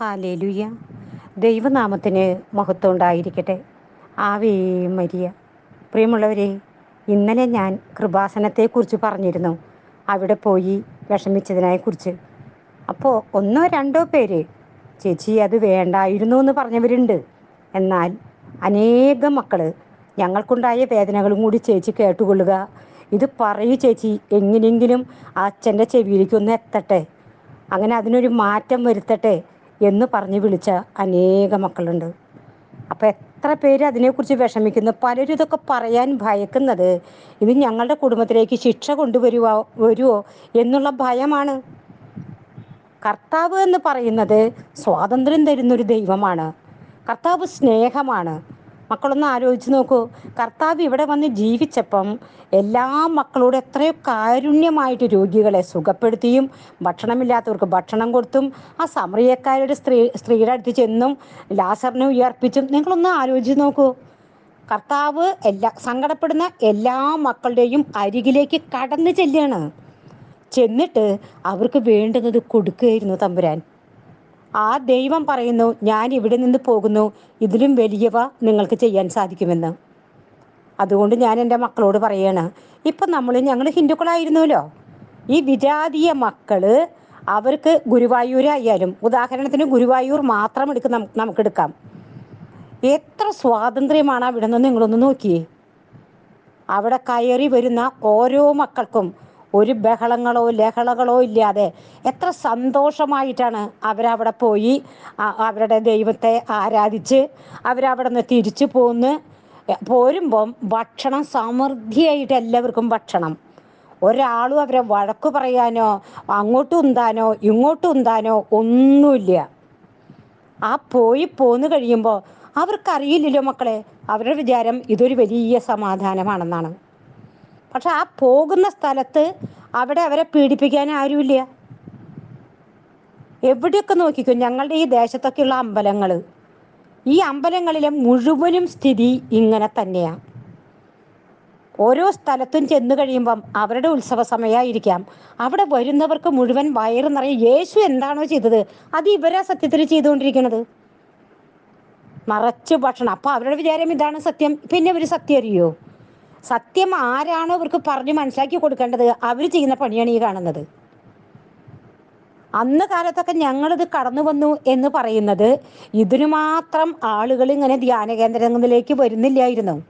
Hallelujah. ദൈവനാമത്തിന് മഹത്വം ഉണ്ടായിരിക്കട്ടെ. Ave Maria. പ്രിയമുള്ളവരെ ഇന്നലെ ഞാൻ കൃപാസനത്തെക്കുറിച്ച് പറഞ്ഞിരുന്നു. അവിടെ പോയി വിഷമിച്ചതിനെക്കുറിച്ച്. അപ്പോൾ ഒന്നോ രണ്ടോ പേര് ചേച്ചി അത് വേണ്ടായിരുന്നു എന്ന് പറഞ്ഞവരുണ്ട്. എന്നാൽ അനേകം മക്കൾ ഞങ്ങൾക്കുണ്ടായ വേദനകളും കൂടി ചേച്ചി കേട്ടുകൊള്ളുക. ഇത് പറയൂ ചേച്ചി എങ്ങനെയെങ്കിലും അച്ഛന്റെ ചെവിയിലേക്കൊന്ന് എത്തട്ടെ. അങ്ങനെ അതിനൊരു മാറ്റം വരുത്തട്ടെ. എന്ന് പറഞ്ഞ് വിളിച്ച അനേക മക്കളുണ്ട്. അപ്പോൾ എത്ര പേര് അതിനെക്കുറിച്ച് വിഷമിക്കുന്നു? പലരും ഇതൊക്കെ പറയാൻ ഭയക്കുന്നത് ഇത് ഞങ്ങളുടെ കുടുംബത്തിലേക്ക് ശിക്ഷ കൊണ്ടുവരുവോ വരുമോ എന്നുള്ള ഭയമാണ്. കർത്താവ് എന്ന് പറയുന്നത് സ്വാതന്ത്ര്യം തരുന്നൊരു ദൈവമാണ്. കർത്താവ് സ്നേഹമാണ്. മക്കളൊന്ന് ആലോചിച്ച് നോക്കൂ. കർത്താവ് ഇവിടെ വന്ന് ജീവിച്ചപ്പം എല്ലാ മക്കളോടും എത്രയോ കാരുണ്യമായിട്ട് രോഗികളെ സുഖപ്പെടുത്തിയും ഭക്ഷണമില്ലാത്തവർക്ക് ഭക്ഷണം കൊടുത്തും ആ സമറിയക്കാരുടെ സ്ത്രീ സ്ത്രീയുടെ അടുത്ത് ചെന്നും ലാസറിനെ ഉയർപ്പിച്ചും നിങ്ങളൊന്ന് ആലോചിച്ച് നോക്കൂ. കർത്താവ് എല്ലാ സങ്കടപ്പെടുന്ന എല്ലാ മക്കളുടെയും അരികിലേക്ക് കടന്നു ചെല്ലുകയാണ് ചെന്നിട്ട് അവർക്ക് വേണ്ടുന്നത് കൊടുക്കുകയായിരുന്നു തമ്പുരാൻ. ആ ദൈവം പറയുന്നു ഞാൻ ഇവിടെ നിന്ന് പോകുന്നു. ഇതിലും വലിയവ നിങ്ങൾക്ക് ചെയ്യാൻ സാധിക്കുമെന്ന്. അതുകൊണ്ട് ഞാൻ എന്റെ മക്കളോട് പറയാണ് ഇപ്പൊ നമ്മൾ ഞങ്ങൾ ഹിന്ദുക്കളായിരുന്നല്ലോ. ഈ വിജാതീയ മക്കൾ അവർക്ക് ഗുരുവായൂരായാലും ഉദാഹരണത്തിന് ഗുരുവായൂർ മാത്രം എടുക്ക നമുക്ക് എടുക്കാം. എത്ര സ്വാതന്ത്ര്യമാണ് അവിടെ നിന്ന് നിങ്ങളൊന്ന് നോക്കിയേ. അവിടെ കയറി വരുന്ന ഓരോ മക്കൾക്കും ഒരു ബഹളങ്ങളോ ലഹളകളോ ഇല്ലാതെ എത്ര സന്തോഷമായിട്ടാണ് അവരവിടെ പോയി അവരുടെ ദൈവത്തെ ആരാധിച്ച് അവരവിടെ നിന്ന് തിരിച്ചു പോന്ന് പോരുമ്പം ഭക്ഷണം സമൃദ്ധിയായിട്ട് എല്ലാവർക്കും ഭക്ഷണം. ഒരാളും അവരെ വഴക്ക് പറയാനോ അങ്ങോട്ടും ഉന്താനോ ഇങ്ങോട്ടും ഉന്താനോ ഒന്നുമില്ല. ആ പോയി പോന്നു കഴിയുമ്പോൾ അവർക്കറിയില്ലല്ലോ മക്കളെ അവരുടെ വിചാരം ഇതൊരു വലിയ സമാധാനമാണെന്നാണ്. പക്ഷെ ആ പോകുന്ന സ്ഥലത്ത് അവിടെ അവരെ പീഡിപ്പിക്കാൻ ആരുമില്ല. എവിടെയൊക്കെ നോക്കിക്കോ ഞങ്ങളുടെ ഈ ദേശത്തൊക്കെയുള്ള അമ്പലങ്ങൾ ഈ അമ്പലങ്ങളിലെ മുഴുവനും സ്ഥിതി ഇങ്ങനെ തന്നെയാണ് ഓരോ സ്ഥലത്തും ചെന്നു കഴിയുമ്പം അവരുടെ ഉത്സവ സമയമായിരിക്കാം. അവിടെ വരുന്നവർക്ക് മുഴുവൻ വയറു നിറയെ യേശു എന്താണോ ചെയ്തത്? അത് ഇവരാ സത്യത്തിൽ ചെയ്തുകൊണ്ടിരിക്കുന്നത് നിറച്ച് ഭക്ഷണം. അപ്പൊ അവരുടെ വിചാരം ഇതാണ് സത്യം. പിന്നെ ഒരു സത്യം അറിയോ? സത്യം ആരാണോ ഇവർക്ക് പറഞ്ഞ് മനസ്സിലാക്കി കൊടുക്കേണ്ടത് അവർ ചെയ്യുന്ന പണിയാണ് ഈ കാണുന്നത്. അന്ന് കാലത്തൊക്കെ ഞങ്ങളിത് കടന്നു വന്നു എന്ന് പറയുന്നത് ഇതിനു മാത്രം ആളുകൾ ഇങ്ങനെ ധ്യാന കേന്ദ്രങ്ങളിലേക്ക് വരുന്നില്ലായിരുന്നു.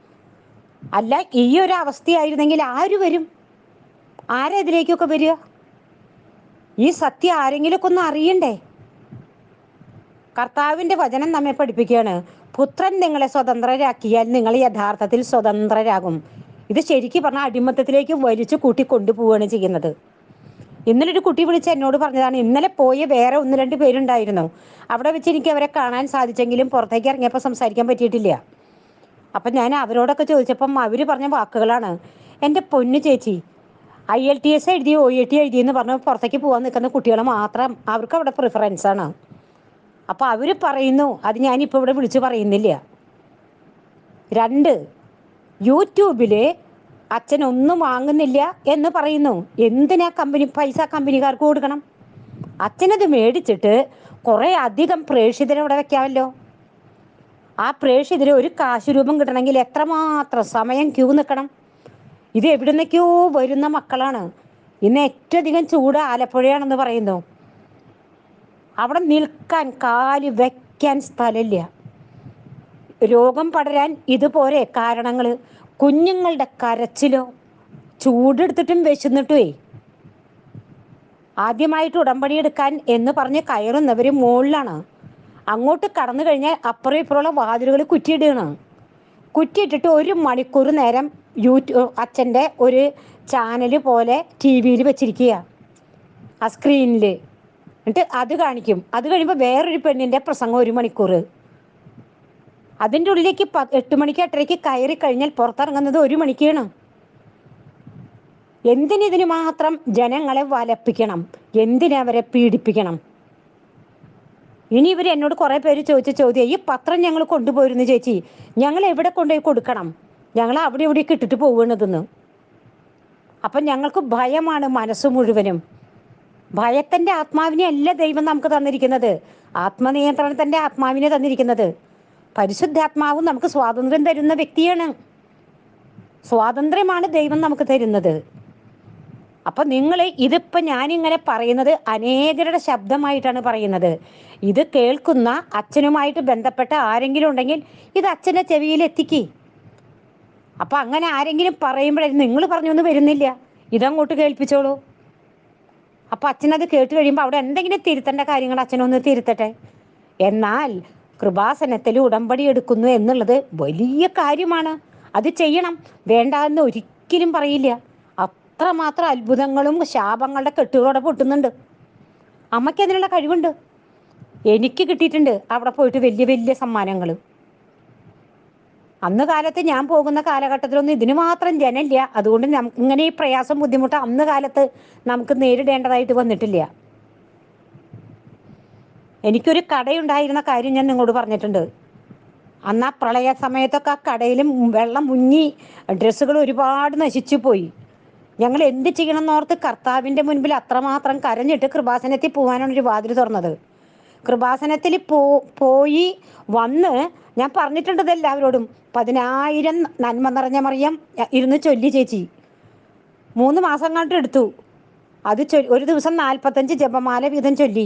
അല്ല ഈ ഒരു അവസ്ഥയായിരുന്നെങ്കിൽ ആര് വരും? ആരാ ഇതിലേക്കൊക്കെ വരിക? ഈ സത്യം ആരെങ്കിലുമൊക്കെ ഒന്ന് അറിയണ്ടേ? കർത്താവിന്റെ വചനം നമ്മെ പഠിപ്പിക്കുകയാണ്. പുത്രൻ നിങ്ങളെ സ്വതന്ത്രരാക്കിയാൽ നിങ്ങൾ യഥാർത്ഥത്തിൽ സ്വതന്ത്രരാകും. ഇത് ശരിക്കും പറഞ്ഞാൽ അടിമത്തത്തിലേക്ക് വലിച്ചു കൂട്ടി കൊണ്ടുപോവുകയാണ് ചെയ്യുന്നത്. ഇന്നലെ ഒരു കുട്ടി വിളിച്ച് എന്നോട് പറഞ്ഞതാണ് ഇന്നലെ പോയ വേറെ ഒന്ന് രണ്ട് പേരുണ്ടായിരുന്നു. അവിടെ വെച്ച് എനിക്ക് അവരെ കാണാൻ സാധിച്ചെങ്കിലും പുറത്തേക്ക് ഇറങ്ങിയപ്പോൾ സംസാരിക്കാൻ പറ്റിയിട്ടില്ല. അപ്പം ഞാൻ അവരോടൊക്കെ ചോദിച്ചപ്പം അവർ പറഞ്ഞ വാക്കുകളാണ്. എന്റെ പൊന്നു ചേച്ചി ഐ എൽ ടി എസ് എഴുതി ഒ എ ടി എഴുതി എന്ന് പറഞ്ഞ് പുറത്തേക്ക് പോകാൻ നിൽക്കുന്ന കുട്ടികൾ മാത്രം അവർക്ക് അവിടെ പ്രിഫറൻസ് ആണ്. അപ്പോൾ അവർ പറയുന്നു അത് ഞാനിപ്പോൾ ഇവിടെ വിളിച്ചു പറയുന്നില്ല. രണ്ട് യൂട്യൂബിൽ അച്ഛൻ ഒന്നും വാങ്ങുന്നില്ല എന്ന് പറയുന്നു. എന്തിനാ കമ്പനി പൈസ കമ്പനിക്കാർക്ക് കൊടുക്കണം? അച്ഛനത് മേടിച്ചിട്ട് കുറേ അധികം പ്രേക്ഷിതരെ അവിടെ വെക്കാമല്ലോ. ആ പ്രേക്ഷിതരെ ഒരു കാശ് രൂപം കിട്ടണമെങ്കിൽ എത്രമാത്രം സമയം ക്യൂ നിൽക്കണം? ഇത് എവിടുന്നൊക്കെയോ വരുന്ന മക്കളാണ്. ഇന്ന് ഏറ്റവും അധികം ചൂട് ആലപ്പുഴയാണെന്ന് പറയുന്നു. അവിടെ നിൽക്കാൻ കാൽ വയ്ക്കാൻ സ്ഥലമില്ല. രോഗം പടരാൻ ഇതുപോലെ കാരണങ്ങൾ കുഞ്ഞുങ്ങളുടെ കരച്ചിലോ ചൂടെടുത്തിട്ടും വിശന്നിട്ടുമേ ആദ്യമായിട്ട് ഉടമ്പടി എടുക്കാൻ എന്ന് പറഞ്ഞ് കയറുന്നവർ മുകളിലാണ്. അങ്ങോട്ട് കടന്നു കഴിഞ്ഞാൽ അപ്പുറം ഇപ്പുറമുള്ള വാതിലുകൾ കുറ്റിയിടുകയാണ്. കുറ്റിയിട്ടിട്ട് ഒരു മണിക്കൂർ നേരം യൂട്യൂബ് അച്ഛന്റെ ഒരു ചാനൽ പോലെ ടി വിയിൽ വെച്ചിരിക്കുക ആ സ്ക്രീനിൽ എന്നിട്ട് അത് കാണിക്കും. അത് കഴിയുമ്പോൾ വേറൊരു പെണ്ണിന്റെ പ്രസംഗം ഒരു മണിക്കൂർ അതിന്റെ ഉള്ളിലേക്ക് പ എട്ട് മണിക്ക് എട്ടരയ്ക്ക് കയറി കഴിഞ്ഞാൽ പുറത്തിറങ്ങുന്നത് ഒരു മണിക്കാണ്. എന്തിനിതിന് മാത്രം ജനങ്ങളെ വലപ്പിക്കണം? എന്തിനവരെ പീഡിപ്പിക്കണം? ഇനി ഇവർ എന്നോട് കുറേ പേര് ചോദിച്ച ചോദ്യം ഈ പത്രം ഞങ്ങൾ കൊണ്ടുപോയിരുന്നു ചേച്ചി. ഞങ്ങൾ എവിടെ കൊണ്ടുപോയി കൊടുക്കണം? ഞങ്ങൾ അവിടെ ഇവിടെയൊക്കെ ഇട്ടിട്ട് പോകണതെന്ന് അപ്പം ഞങ്ങൾക്ക് ഭയമാണ് മനസ്സ് മുഴുവനും. ഭയത്തിന്റെ ആത്മാവിനെ അല്ല ദൈവം നമുക്ക് തന്നിരിക്കുന്നത്. ആത്മനിയന്ത്രണത്തിന്റെ ആത്മാവിനെ തന്നിരിക്കുന്നത്. പരിശുദ്ധാത്മാവും നമുക്ക് സ്വാതന്ത്ര്യം തരുന്ന വ്യക്തിയാണ്. സ്വാതന്ത്ര്യമാണ് ദൈവം നമുക്ക് തരുന്നത്. അപ്പൊ നിങ്ങൾ ഇതിപ്പോ ഞാനിങ്ങനെ പറയുന്നത് അനേകരുടെ ശബ്ദമായിട്ടാണ് പറയുന്നത്. ഇത് കേൾക്കുന്ന അച്ഛനുമായിട്ട് ബന്ധപ്പെട്ട ആരെങ്കിലും ഉണ്ടെങ്കിൽ ഇത് അച്ഛന്റെ ചെവിയിൽ എത്തിക്കേ. അപ്പൊ അങ്ങനെ ആരെങ്കിലും പറയുമ്പോഴേ നിങ്ങൾ പറഞ്ഞൊന്നും വരുന്നില്ല. ഇതങ്ങോട്ട് കേൾപ്പിച്ചോളൂ. അപ്പൊ അച്ഛനത് കേട്ട് കഴിയുമ്പോൾ അവിടെ എന്തെങ്കിലും തിരുത്തേണ്ട കാര്യങ്ങൾ അച്ഛനൊന്ന് തിരുത്തട്ടെ. എന്നാൽ കൃപാസനത്തിൽ ഉടമ്പടി എടുക്കുന്നു എന്നുള്ളത് വലിയ കാര്യമാണ്. അത് ചെയ്യണം. വേണ്ട എന്ന് ഒരിക്കലും പറയില്ല. അത്രമാത്രം അത്ഭുതങ്ങളും ശാപങ്ങളുടെ കെട്ടുകളോടെ പൊട്ടുന്നുണ്ട്. അമ്മയ്ക്ക് അതിനുള്ള കഴിവുണ്ട്. എനിക്ക് കിട്ടിയിട്ടുണ്ട്. അവിടെ പോയിട്ട് വലിയ വലിയ സമ്മാനങ്ങൾ അന്ന് കാലത്ത് ഞാൻ പോകുന്ന കാലഘട്ടത്തിലൊന്നും ഇതിന് മാത്രം ജനമില്ല. അതുകൊണ്ട് ഇങ്ങനെ ഈ പ്രയാസം ബുദ്ധിമുട്ട് അന്ന് കാലത്ത് നമുക്ക് നേരിടേണ്ടതായിട്ട് വന്നിട്ടില്ല. എനിക്കൊരു കടയുണ്ടായിരുന്ന കാര്യം ഞാൻ നിങ്ങളോട് പറഞ്ഞിട്ടുണ്ട്. അന്ന് ആ പ്രളയ സമയത്തൊക്കെ ആ കടയിലും വെള്ളം മുങ്ങി ഡ്രസ്സുകൾ ഒരുപാട് നശിച്ചു പോയി. ഞങ്ങൾ എന്ത് ചെയ്യണം എന്നോർത്ത് കർത്താവിന്റെ മുൻപിൽ അത്രമാത്രം കരഞ്ഞിട്ട് കൃപാസനത്തിൽ പോകാനാണ് ഒരു വാതിൽ തുറന്നത്. കൃപാസനത്തിൽ പോയി വന്ന് ഞാൻ പറഞ്ഞിട്ടുണ്ട് എല്ലാവരോടും പതിനായിരം നന്മ നിറഞ്ഞ മറിയം ഇരുന്ന് ചൊല്ലി ചേച്ചി. മൂന്ന് മാസം കണ്ട് എടുത്തു. അത് ഒരു ദിവസം നാൽപ്പത്തഞ്ച് ജപമാല വീതം ചൊല്ലി.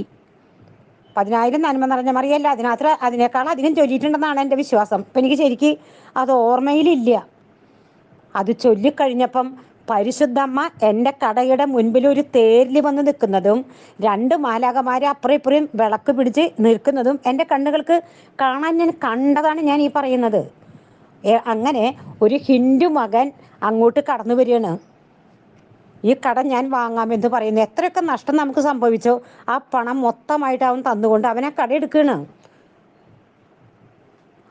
പതിനായിരം നന്മ നിറഞ്ഞ മറിയല്ല അതിനകത്ത് അതിനേക്കാൾ അധികം ചൊല്ലിയിട്ടുണ്ടെന്നാണ് എന്റെ വിശ്വാസം. ഇപ്പം എനിക്ക് ശരിക്ക് അത് ഓർമ്മയിലില്ല. അത് ചൊല്ലിക്കഴിഞ്ഞപ്പം പരിശുദ്ധമ്മ എന്റെ കടയുടെ മുൻപിൽ ഒരു തേരിൽ വന്ന് നിൽക്കുന്നതും രണ്ട് മാലാകമാരെ അപ്പുറം ഇപ്പുറം വിളക്ക് പിടിച്ച് നിൽക്കുന്നതും എന്റെ കണ്ണുകൾക്ക് കാണാൻ ഞാൻ കണ്ടതാണ് ഞാൻ ഈ പറയുന്നത്. അങ്ങനെ ഒരു ഹിന്ദു മകൻ അങ്ങോട്ട് കടന്നു വരികയാണ്. ഈ കട ഞാൻ വാങ്ങാമെന്ന് പറയുന്നു. എത്രയൊക്കെ നഷ്ടം നമുക്ക് സംഭവിച്ചോ ആ പണം മൊത്തമായിട്ട് അവൻ തന്നുകൊണ്ട് അവനെ കട എടുക്കുകയാണ്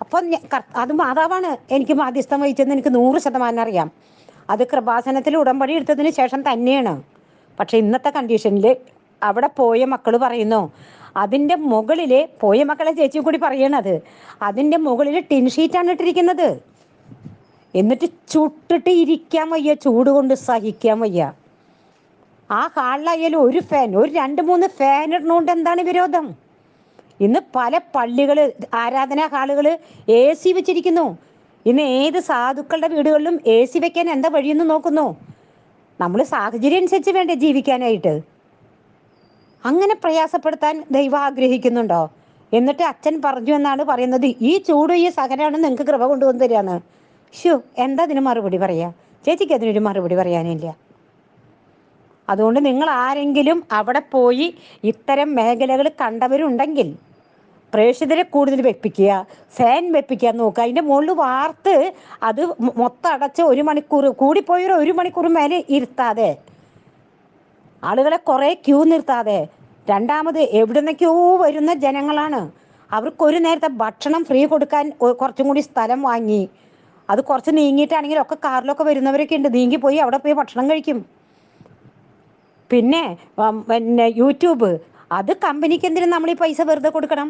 അപ്പം അത് മാതാവാണ് എനിക്ക് മാധ്യസ്ഥം വഹിച്ചതെന്ന് എനിക്ക് നൂറ് ശതമാനം അറിയാം. അത് കൃപാസനത്തിൽ ഉടമ്പടി എടുത്തതിന് ശേഷം തന്നെയാണ്. പക്ഷെ ഇന്നത്തെ കണ്ടീഷനിൽ അവിടെ പോയ മക്കൾ പറയുന്നു അതിന്റെ മുകളിലെ പോയ മക്കളെ ചേച്ചിയും കൂടി പറയണത് അതിന്റെ മുകളിൽ ടിൻ ഷീറ്റാണ് ഇട്ടിരിക്കുന്നത്. എന്നിട്ട് ചുട്ടിട്ട് ഇരിക്കാൻ വയ്യ ചൂട് കൊണ്ട് സഹിക്കാൻ വയ്യ. ആ ഹാളിലായാലും ഒരു ഫാൻ ഒരു രണ്ട് മൂന്ന് ഫാൻ ഇടുന്നതുകൊണ്ട് എന്താണ് വിരോധം? ഇന്ന് പല പള്ളികൾ ആരാധനാ ഹാളുകൾ എ സി വെച്ചിരിക്കുന്നു. ഇന്ന് ഏത് സാധുക്കളുടെ വീടുകളിലും എ സി വെക്കാൻ എന്താ വഴിയെന്ന് നോക്കുന്നു? നമ്മൾ സാഹചര്യം അനുസരിച്ച് വേണ്ടേ ജീവിക്കാനായിട്ട്? അങ്ങനെ പ്രയാസപ്പെടുത്താൻ ദൈവം ആഗ്രഹിക്കുന്നുണ്ടോ? എന്നിട്ട് അച്ഛൻ പറഞ്ഞു എന്നാണ് പറയുന്നത്. ഈ ചൂട് ഈ സഹനമാണ് നിങ്ങൾക്ക് കൃപ കൊണ്ടുവന്ന് തരാന്ന്. ഷോ എന്താ അതിന് മറുപടി പറയാ? ചേച്ചിക്ക് അതിനൊരു മറുപടി പറയാനില്ല. അതുകൊണ്ട് നിങ്ങൾ ആരെങ്കിലും അവിടെ പോയി ഇത്തരം മേഖലകൾ കണ്ടവരുണ്ടെങ്കിൽ പ്രേക്ഷിതരെ കൂടുതൽ വെപ്പിക്കുക ഫാൻ വെപ്പിക്കുക നോക്കുക. അതിന്റെ മുകളിൽ വാർത്ത് അത് മൊത്തം അടച്ച് ഒരു മണിക്കൂർ കൂടിപ്പോയൊരു ഒരു മണിക്കൂർ മേലെ ഇരുത്താതെ ആളുകളെ കുറേ ക്യൂ നിർത്താതെ രണ്ടാമത് എവിടുന്നൊക്കെയോ വരുന്ന ജനങ്ങളാണ്. അവർക്ക് ഒരു നേരത്തെ ഭക്ഷണം ഫ്രീ കൊടുക്കാൻ കുറച്ചും കൂടി സ്ഥലം വാങ്ങി. അത് കുറച്ച് നീങ്ങിയിട്ടാണെങ്കിൽ ഒക്കെ കാറിലൊക്കെ വരുന്നവരൊക്കെ ഉണ്ട്. നീങ്ങി പോയി അവിടെ പോയി ഭക്ഷണം കഴിക്കും. പിന്നെ പിന്നെ യൂട്യൂബ്. അത് കമ്പനിക്ക് എന്തിനും നമ്മൾ ഈ പൈസ വെറുതെ കൊടുക്കണം.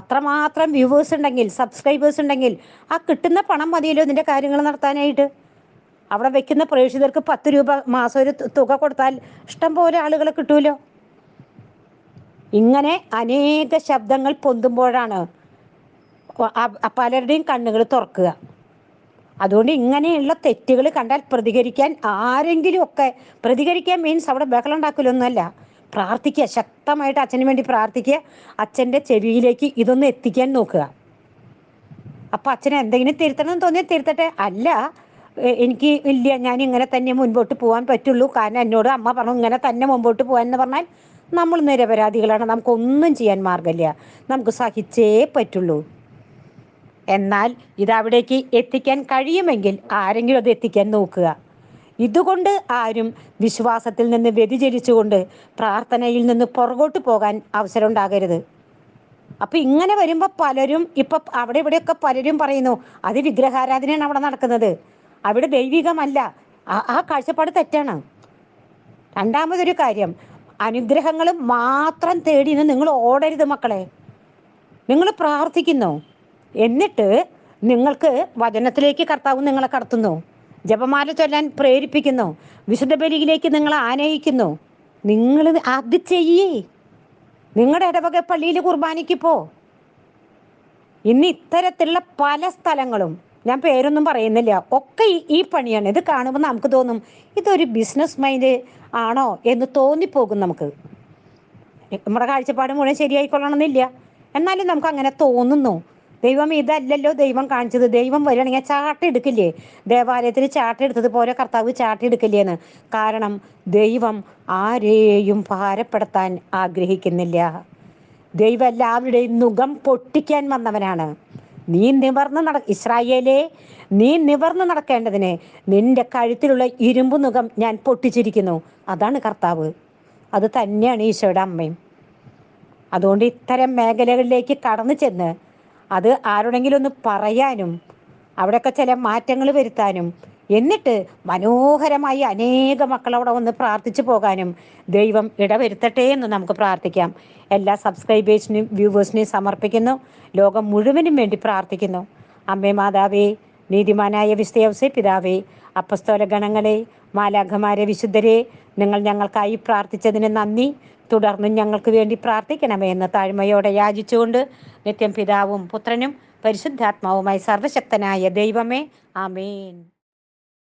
അത്രമാത്രം വ്യൂവേഴ്സ് ഉണ്ടെങ്കിൽ സബ്സ്ക്രൈബേഴ്സ് ഉണ്ടെങ്കിൽ ആ കിട്ടുന്ന പണം മതിയല്ലോ ഇതിന്റെ കാര്യങ്ങൾ നടത്താനായിട്ട്. അവിടെ വെക്കുന്ന പ്രേക്ഷിതർക്ക് പത്ത് രൂപ മാസം ഒരു തുക കൊടുത്താൽ ഇഷ്ടം പോലെ ആളുകളെ കിട്ടുമല്ലോ ഇങ്ങനെ അനേക ശബ്ദങ്ങൾ പൊന്തുമ്പോഴാണ് പലരുടെയും കണ്ണുകൾ തുറക്കുക. അതുകൊണ്ട് ഇങ്ങനെയുള്ള തെറ്റുകൾ കണ്ടാൽ പ്രതികരിക്കാൻ ആരെങ്കിലും ഒക്കെ പ്രതികരിക്കാൻ മീൻസ് അവിടെ ബഹളം ഉണ്ടാക്കലൊന്നുമല്ല. പ്രാർത്ഥിക്കുക ശക്തമായിട്ട് അച്ഛന് വേണ്ടി പ്രാർത്ഥിക്കുക അച്ഛന്റെ ചെവിയിലേക്ക് ഇതൊന്ന് എത്തിക്കാൻ നോക്കുക. അപ്പം അച്ഛനെ എന്തെങ്കിലും തിരുത്തണം എന്ന് തോന്നിയാൽ തിരുത്തട്ടെ. അല്ല എനിക്ക് ഇല്ല. ഞാൻ ഇങ്ങനെ തന്നെ മുൻപോട്ട് പോകാൻ പറ്റുള്ളൂ. കാരണം എന്നോട് അമ്മ പറഞ്ഞു ഇങ്ങനെ തന്നെ മുമ്പോട്ട് പോകാൻ എന്ന് പറഞ്ഞാൽ നമ്മൾ നിരപരാധികളാണ്. നമുക്കൊന്നും ചെയ്യാൻ മാർഗമില്ല. നമുക്ക് സഹിച്ചേ പറ്റുള്ളൂ. എന്നാൽ ഇത് അവിടേക്ക് എത്തിക്കാൻ കഴിയുമെങ്കിൽ ആരെങ്കിലും അത് എത്തിക്കാൻ നോക്കുക. ഇതുകൊണ്ട് ആരും വിശ്വാസത്തിൽ നിന്ന് വ്യതിചരിച്ചുകൊണ്ട് പ്രാർത്ഥനയിൽ നിന്ന് പുറകോട്ട് പോകാൻ അവസരം ഉണ്ടാകരുത് അപ്പൊ ഇങ്ങനെ വരുമ്പോൾ പലരും ഇപ്പൊ അവിടെ ഇവിടെയൊക്കെ പലരും പറയുന്നു അത് വിഗ്രഹാരാധനയാണ് അവിടെ നടക്കുന്നത്. അവിടെ ദൈവികമല്ല. ആ- കാഴ്ചപ്പാട് തെറ്റാണ്. രണ്ടാമതൊരു കാര്യം അനുഗ്രഹങ്ങൾ മാത്രം തേടി നിങ്ങൾ ഓടരുത് മക്കളെ. നിങ്ങൾ പ്രാർത്ഥിക്കുന്നു. എന്നിട്ട് നിങ്ങൾക്ക് വചനത്തിലേക്ക് കർത്താവ് നിങ്ങളെ കടത്തുന്നു. ജപമാല ചൊല്ലാൻ പ്രേരിപ്പിക്കുന്നു. വിശുദ്ധ ബലിയിലേക്ക് നിങ്ങളെ ആനയിക്കുന്നു. നിങ്ങൾ അത് ചെയ്യേ. നിങ്ങളുടെ ഇടവക പള്ളിയിൽ കുർബാനയ്ക്ക് പോ. ഇന്ന് ഇത്തരത്തിലുള്ള പല സ്ഥലങ്ങളും ഞാൻ പേരൊന്നും പറയുന്നില്ല. ഒക്കെ ഈ- പണിയാണ്. ഇത് കാണുമ്പോൾ നമുക്ക് തോന്നും ഇതൊരു ബിസിനസ് മൈൻഡ് ആണോ എന്ന് തോന്നിപ്പോകും നമുക്ക്. നമ്മുടെ കാഴ്ചപ്പാട് മുഴുവൻ ശരിയായിക്കൊള്ളണമെന്നില്ല. എന്നാലും നമുക്ക് അങ്ങനെ തോന്നുന്നു. ദൈവം ഇതല്ലല്ലോ ദൈവം കാണിച്ചത്. ദൈവം വരികയാണെങ്കിൽ ചാട്ട എടുക്കില്ലേ? ദേവാലയത്തിൽ ചാട്ട എടുത്തത് എടുത്തതുപോലെ കർത്താവ് ചാട്ടം എടുക്കില്ലേന്ന്. കാരണം ദൈവം ആരെയും ഭാരപ്പെടുത്താൻ ആഗ്രഹിക്കുന്നില്ല. ദൈവം എല്ലാവരുടെയും മുഖം പൊട്ടിക്കാൻ വന്നവനാണ്. നീ നിവർന്ന് നട ഇസ്രായേലേ നീ നിവർന്ന് നടക്കേണ്ടതിന് നിന്റെ കഴുത്തിലുള്ള ഇരുമ്പ് മുഖം ഞാൻ പൊട്ടിച്ചിരിക്കുന്നു. അതാണ് കർത്താവ്. അത് തന്നെയാണ് ഈശോയുടെ അമ്മയും. അതുകൊണ്ട് ഇത്തരം മേഖലകളിലേക്ക് കടന്നു ചെന്ന് അത് ആരോടെങ്കിലും ഒന്ന് പറയാനും അവിടെയൊക്കെ ചില മാറ്റങ്ങൾ വരുത്താനും എന്നിട്ട് മനോഹരമായി അനേക മക്കൾ അവിടെ വന്ന് പ്രാർത്ഥിച്ചു പോകാനും ദൈവം ഇടവരുത്തട്ടെ എന്ന് നമുക്ക് പ്രാർത്ഥിക്കാം. എല്ലാ സബ്സ്ക്രൈബേഴ്സിനും വ്യൂവേഴ്സിനെയും സമർപ്പിക്കുന്നു. ലോകം മുഴുവനും വേണ്ടി പ്രാർത്ഥിക്കുന്നു. അമ്മേ മാതാവേ നീതിമാനായ വിസ്തയവസെ പിതാവേ അപ്പസ്തോല ഗണങ്ങളെ മാലാഖമാരെ വിശുദ്ധരെ നിങ്ങൾ ഞങ്ങൾക്കായി പ്രാർത്ഥിച്ചതിന് നന്ദി. തുടർന്നും ഞങ്ങൾക്ക് വേണ്ടി പ്രാർത്ഥിക്കണമേ എന്ന് താഴ്മയോടെ യാചിച്ചുകൊണ്ട് നിത്യം പിതാവും പുത്രനും പരിശുദ്ധാത്മാവുമായി സർവശക്തനായ ദൈവമേ ആമേൻ.